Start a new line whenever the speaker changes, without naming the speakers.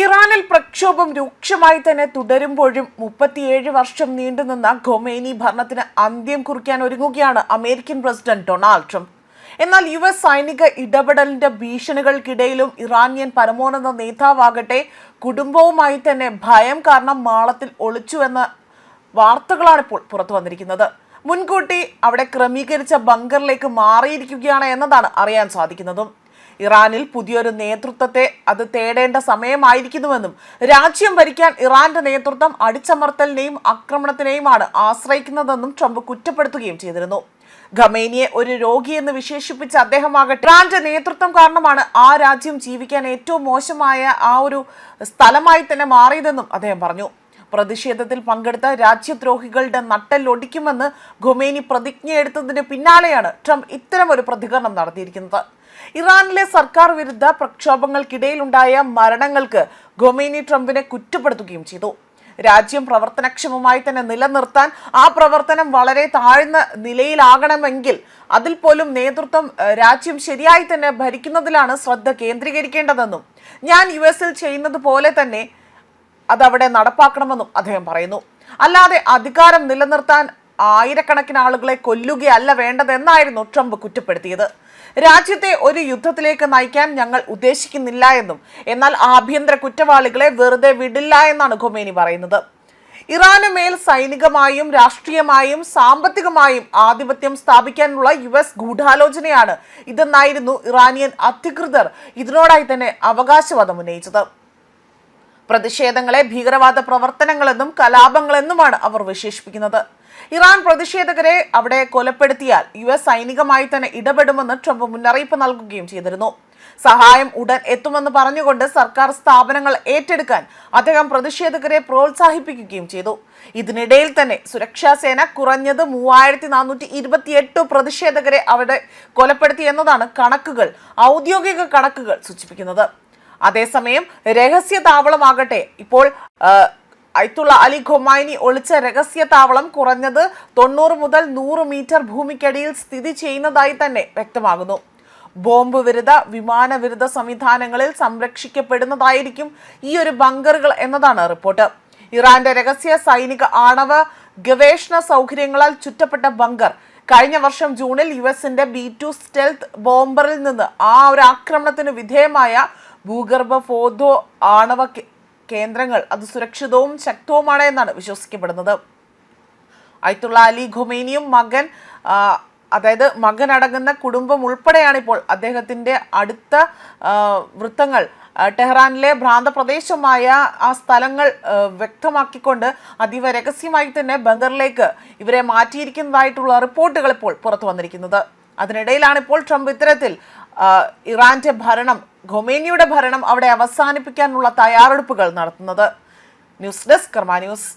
ഇറാനിൽ പ്രക്ഷോഭം രൂക്ഷമായി തന്നെ തുടരുമ്പോഴും മുപ്പത്തിയേഴ് വർഷം നീണ്ടുനിന്ന ഖൊമേനി ഭരണത്തിന് അന്ത്യം കുറിക്കാൻ ഒരുങ്ങുകയാണ് അമേരിക്കൻ പ്രസിഡന്റ് ഡൊണാൾഡ് ട്രംപ്. എന്നാൽ യു എസ് സൈനിക ഇടപെടലിന്റെ ഭീഷണികൾക്കിടയിലും ഇറാനിയൻ പരമോന്നത നേതാവാകട്ടെ കുടുംബവുമായി തന്നെ ഭയം കാരണം മാളത്തിൽ ഒളിച്ചുവെന്ന വാർത്തകളാണ് ഇപ്പോൾ പുറത്തു വന്നിരിക്കുന്നത്. മുൻകൂട്ടി അവിടെ ക്രമീകരിച്ച ബങ്കറിലേക്ക് മാറിയിരിക്കുകയാണ് എന്നതാണ് അറിയാൻ സാധിക്കുന്നതും. ഇറാനിൽ പുതിയൊരു നേതൃത്വത്തെ അത് തേടേണ്ട സമയമായിരിക്കുന്നുവെന്നും രാജ്യം ഭരിക്കാൻ ഇറാന്റെ നേതൃത്വം അടിച്ചമർത്തലിനെയും ആക്രമണത്തിനെയുമാണ് ആശ്രയിക്കുന്നതെന്നും ട്രംപ് കുറ്റപ്പെടുത്തുകയും ചെയ്തിരുന്നു. ഖമേനിയെ ഒരു രോഗിയെന്ന് വിശേഷിപ്പിച്ച അദ്ദേഹമാകട്ടെ ഇറാന്റെ നേതൃത്വം കാരണമാണ് ആ രാജ്യം ജീവിക്കാൻ ഏറ്റവും മോശമായ ആ ഒരു സ്ഥലമായി തന്നെ മാറിയതെന്നും അദ്ദേഹം പറഞ്ഞു. പ്രതിഷേധത്തിൽ പങ്കെടുത്ത രാജ്യദ്രോഹികളുടെ നട്ടെല്ലൊടിക്കുമെന്ന് ഖൊമേനി പ്രതിജ്ഞയെടുത്തതിന് പിന്നാലെയാണ് ട്രംപ് ഇത്തരമൊരു പ്രതികരണം നടത്തിയിരിക്കുന്നത്. ഇറാനിലെ സർക്കാർ വിരുദ്ധ പ്രക്ഷോഭങ്ങൾക്കിടയിലുണ്ടായ മരണങ്ങൾക്ക് ഗൊമേനി ട്രംപിനെ കുറ്റപ്പെടുത്തുകയും ചെയ്തു. രാജ്യം പ്രവർത്തനക്ഷമമായി തന്നെ നിലനിർത്താൻ ആ പ്രവർത്തനം വളരെ താഴ്ന്ന നിലയിലാകണമെങ്കിൽ അതിൽ പോലും നേതൃത്വം രാജ്യം ശരിയായി തന്നെ ഭരിക്കുന്നതിലാണ് ശ്രദ്ധ കേന്ദ്രീകരിക്കേണ്ടതെന്നും ഞാൻ യു എസിൽ ചെയ്യുന്നത് പോലെ തന്നെ അതവിടെ നടപ്പാക്കണമെന്നും അദ്ദേഹം പറയുന്നു. അല്ലാതെ അധികാരം നിലനിർത്താൻ ആയിരക്കണക്കിന് ആളുകളെ കൊല്ലുകയല്ല വേണ്ടതെന്നായിരുന്നു ട്രംപ് കുറ്റപ്പെടുത്തിയത്. രാജ്യത്തെ ഒരു യുദ്ധത്തിലേക്ക് നയിക്കാൻ ഞങ്ങൾ ഉദ്ദേശിക്കുന്നില്ല എന്നും എന്നാൽ ആഭ്യന്തര കുറ്റവാളികളെ വെറുതെ വിടില്ല എന്നാണ് ഖൊമേനി പറയുന്നത്. ഇറാന് മേൽ സൈനികമായും രാഷ്ട്രീയമായും സാമ്പത്തികമായും ആധിപത്യം സ്ഥാപിക്കാനുള്ള യു എസ് ഗൂഢാലോചനയാണ് ഇതെന്നായിരുന്നു ഇറാനിയൻ അധികൃതർ ഇതിനോടായി തന്നെ അവകാശവാദം ഉന്നയിച്ചത്. പ്രതിഷേധങ്ങളെ ഭീകരവാദ പ്രവർത്തനങ്ങളെന്നും കലാപങ്ങളെന്നുമാണ് അവർ വിശേഷിപ്പിക്കുന്നത്. ഇറാൻ പ്രതിഷേധകരെ അവിടെ കൊലപ്പെടുത്തിയാൽ യു എസ് സൈനികമായി തന്നെ ഇടപെടുമെന്ന് ട്രംപ് മുന്നറിയിപ്പ് നൽകുകയും ചെയ്തിരുന്നു. സഹായം ഉടൻ എത്തുമെന്ന് പറഞ്ഞുകൊണ്ട് സർക്കാർ സ്ഥാപനങ്ങൾ ഏറ്റെടുക്കാൻ അദ്ദേഹം പ്രതിഷേധകരെ പ്രോത്സാഹിപ്പിക്കുകയും ചെയ്തു. ഇതിനിടയിൽ തന്നെ സുരക്ഷാ സേന കുറഞ്ഞത് മൂവായിരത്തി നാനൂറ്റി ഇരുപത്തിയെട്ട് പ്രതിഷേധകരെ അവിടെ കൊലപ്പെടുത്തി എന്നതാണ് കണക്കുകൾ ഔദ്യോഗിക കണക്കുകൾ സൂചിപ്പിക്കുന്നത്. അതേസമയം രഹസ്യ താവളമാകട്ടെ ഇപ്പോൾ ആ, അയ്ത്തുള്ള അലി ഖൊമൈനി ഒളിച്ച രഹസ്യ താവളം കുറഞ്ഞത് തൊണ്ണൂറ് മുതൽ നൂറ് മീറ്റർ ഭൂമിക്കടിയിൽ സ്ഥിതി ചെയ്യുന്നതായി തന്നെ വ്യക്തമാകുന്നു. ബോംബ് വിരുദ്ധ വിമാന വിരുദ്ധ സംവിധാനങ്ങളിൽ സംരക്ഷിക്കപ്പെടുന്നതായിരിക്കും ഈ ഒരു ബങ്കറുകൾ എന്നതാണ് റിപ്പോർട്ട്. ഇറാന്റെ രഹസ്യ സൈനിക ആണവ ഗവേഷണ സൗകര്യങ്ങളാൽ ചുറ്റപ്പെട്ട ബങ്കർ കഴിഞ്ഞ വർഷം ജൂണിൽ യു എസിന്റെ ബി ടു സ്റ്റെൽത്ത് ബോംബറിൽ നിന്ന് ആ ഒരു ആക്രമണത്തിന് വിധേയമായ ഭൂഗർഭ ഫോധോ ആണവ കേന്ദ്രങ്ങൾ അത് സുരക്ഷിതവും ശക്തവുമാണ് എന്നാണ് വിശ്വസിക്കപ്പെടുന്നത്. അയത്തുള്ള അലി ഖുമേനിയും മകൻ അതായത് മകൻ അടങ്ങുന്ന കുടുംബം ഉൾപ്പെടെയാണ് ഇപ്പോൾ അദ്ദേഹത്തിന്റെ അടുത്ത വൃത്തങ്ങൾ. ടെഹ്റാനിലെ ഭ്രാന്ത പ്രദേശമായ ആ സ്ഥലങ്ങൾ വ്യക്തമാക്കിക്കൊണ്ട് അതീവ രഹസ്യമായി തന്നെ ബങ്കറിലേക്ക് ഇവരെ മാറ്റിയിരിക്കുന്നതായിട്ടുള്ള റിപ്പോർട്ടുകൾ ഇപ്പോൾ പുറത്തു വന്നിരിക്കുന്നത്. അതിനിടയിലാണ് ഇപ്പോൾ ട്രംപ് ഇത്തരത്തിൽ ഇറാന്റെ ഭരണം ഖൊമേനിയുടെ ഭരണം അവിടെ അവസാനിപ്പിക്കാനുള്ള തയ്യാറെടുപ്പുകൾ നടത്തുന്നത്. News desk Karma news.